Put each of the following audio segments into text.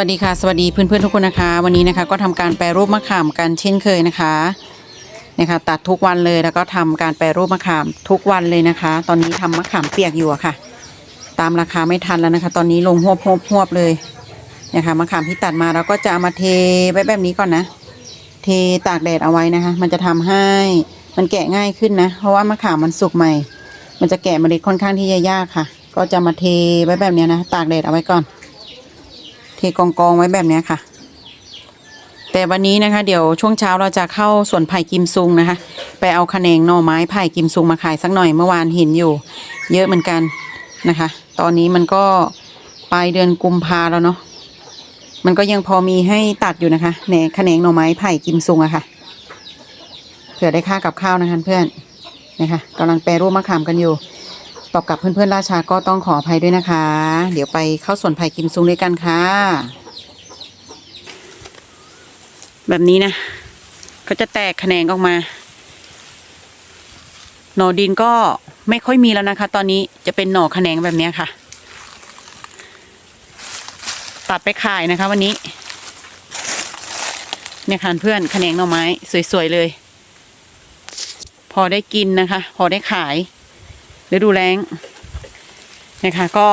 สวัสดีค่ะ สวัสดีเพื่อนๆทุกคนนะคะ วันนี้นะคะก็ทำการแปรรูปมะขามกันเช่นเคยนะคะนี่ยค่ะตัดทุกวันเลยแล้วก็ทำการแปรรูปมะขามทุกวันเลยนะคะ ตอนนี้ทำมะขามเปียกอยู่ค่ะ ตามราคาไม่ทันแล้วนะคะ ตอนนี้ลงหวบหวบหวบเลยนี่ยค่ะมะขามที่ตัดมาเราก็จะเอามาเทไว้แบบนี้ก่อนนะ เทตากแดดเอาไว้นะคะ มันจะทำให้มันแกะง่ายขึ้นนะ เพราะว่ามะขามมันสุกใหม่ มันจะแกะเมล็ดค่อนข้างที่จะยากค่ะ ก็จะมาเทไว้แบบนี้นะ ตากแดดเอาไว้ก่อน เทกองกองๆไว้แบบนี้ค่ะ แต่วันนี้นะคะ เดี๋ยวช่วงเช้าเราจะเข้าสวนไผ่กิมซุงนะคะ ไปเอาขนงหน่อไม้ไผ่กิมซุงมาขายสักหน่อยเมื่อวานเห็นอยู่ เยอะเหมือนกันนะคะ ตอนนี้มันก็ปลายเดือนกุมภาแล้วเนาะมันก็ยังพอมีให้ตัดอยู่นะคะในขนงหน่อไม้ไผ่กิมซุงอะค่ะเผื่อได้ค่ากับข้าวนะคะเพื่อนนะคะกำลังแปรรูปมะขามกันอยู่ ตอบกับเพื่อนๆราชาก็ต้องขออภัยด้วยนะคะ เดี๋ยวไปเข้าส่วนไผ่กิมซุงด้วยกันค่ะ แบบนี้นะก็จะแตกแขนงออกมา หน่อดินก็ไม่ค่อยมีแล้วนะคะ ตอนนี้จะเป็นหน่อแขนงแบบนี้ค่ะ ตัดไปขายนะคะ วันนี้ เนี่ยค่ะเพื่อนแขนงหน่อไม้ สวยๆเลย พอได้กินนะคะ พอได้ขาย ฤดูแล้งนะคะ ก็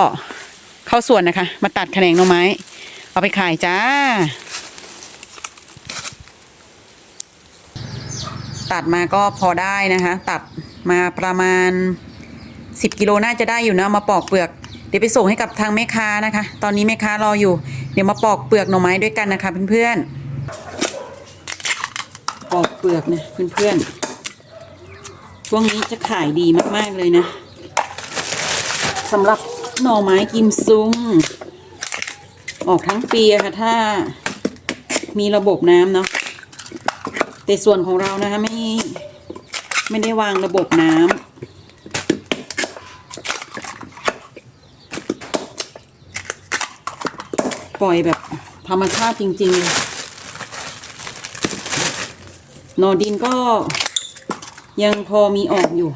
เข้าสวนนะคะ มาตัดแขนงหน่อไม้ เอาไปขายจ้า ตัดมาก็พอได้นะคะ ตัดมาประมาณ 10กิโลน่าจะได้อยู่นะมาปอกเปลือก เดี๋ยวไปส่งให้กับทางแม่ค้านะคะ ตอนนี้แม่ค้ารออยู่ เดี๋ยวมาปอกเปลือกหน่อไม้ด้วยกันนะคะเพื่อนๆปอกเปลือกนะเพื่อนๆช่วงนี้จะขายดีมากๆเลยนะ สำหรับหน่อไม้กิมซุง ออกทั้งปีค่ะ ถ้ามีระบบน้ำเนาะแต่ส่วนของเรานะคะไม่ไม่ได้วางระบบน้ำปล่อยแบบธรรมชาติจริงๆเลยหนอดินก็ยังพอมีออกอยู่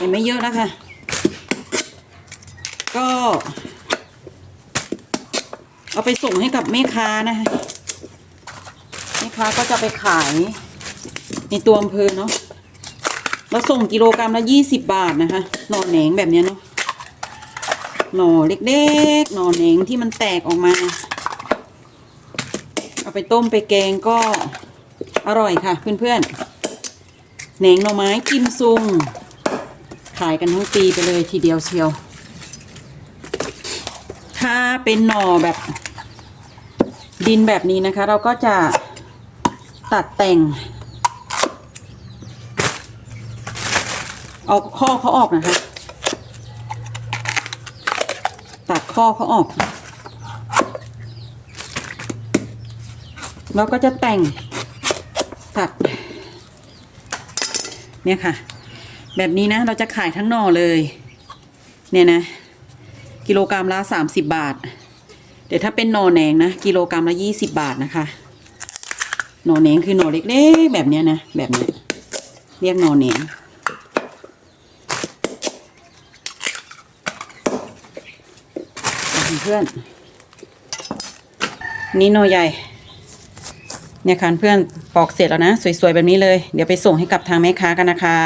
แต่ไม่เยอะนะคะ ก็ เอาไปส่งให้กับแม่ค้านะคะแม่ค้าก็จะไปขายในตัวอำเภอเนาะเราส่งกิโลกรัมละยี่สิบบาทนะคะหน่อแหนงแบบนี้เนาะหน่อเล็กๆหน่อแหนงที่มันแตกออกมา เอาไปต้มไปแกงก็อร่อยค่ะ เพื่อนๆแหนงหน่อไม้กิมซุง ขายกันทั้งปีไปเลยทีเดียวเชียว ถ้าเป็นหน่อแบบ ดินแบบนี้นะคะ เราก็จะตัดแต่ง เอาข้อเขาออกนะคะตัดข้อเขาออก แล้วก็จะแต่งตัด เนี่ยค่ะ แบบนี้นะเราจะขายทั้งหน่อเลย เนี่ยนะ กิโลกรรัมละสามสิบบาท เดี๋ยวถ้าเป็นหน่อแหนงนะ กิโลกรรัมละยี่สิบบาทนะคะ หน่อแหนงคือหน่อเล็กๆแบบเนี้ยนะ แบบนี้เรียกหน่อแหนงเพื่อน นี่หน่อใหญ่ เนี่ยค่ะเพื่อนปอกเสร็จแล้วนะ สวยๆแบบนี้เลย เดี๋ยวไปส่งให้กับทางแม่ค้ากันนะคะ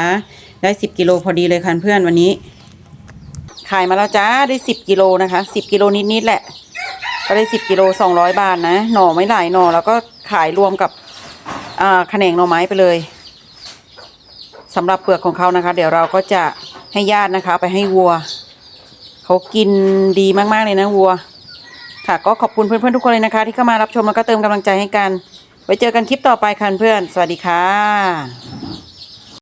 ได้สิบกิโลพอดีเลยค่ะเพื่อนวันนี้ ขายมาแล้วจ้าได้สิบกิโลนะคะสิบกิโลนิดๆแหละ ก็ได้สิบกิโลสองร้อยบาทนะ หน่อไม่หลายหน่อแล้วก็ขายรวมกับอ่าแขนงหน่อไม้ไปเลยสำหรับเปลือกของเขานะคะ เดี๋ยวเราก็จะให้ญาตินะคะ ไปให้วัวเขากินดีมากๆเลยนะวัว ค่ะก็ขอบคุณเพื่อนๆทุกคนเลยนะคะ ที่เข้ามารับชมแล้วก็เติมกำลังใจให้กัน ไว้เจอกันคลิปต่อไปค่ะเพื่อน สวัสดีค่ะ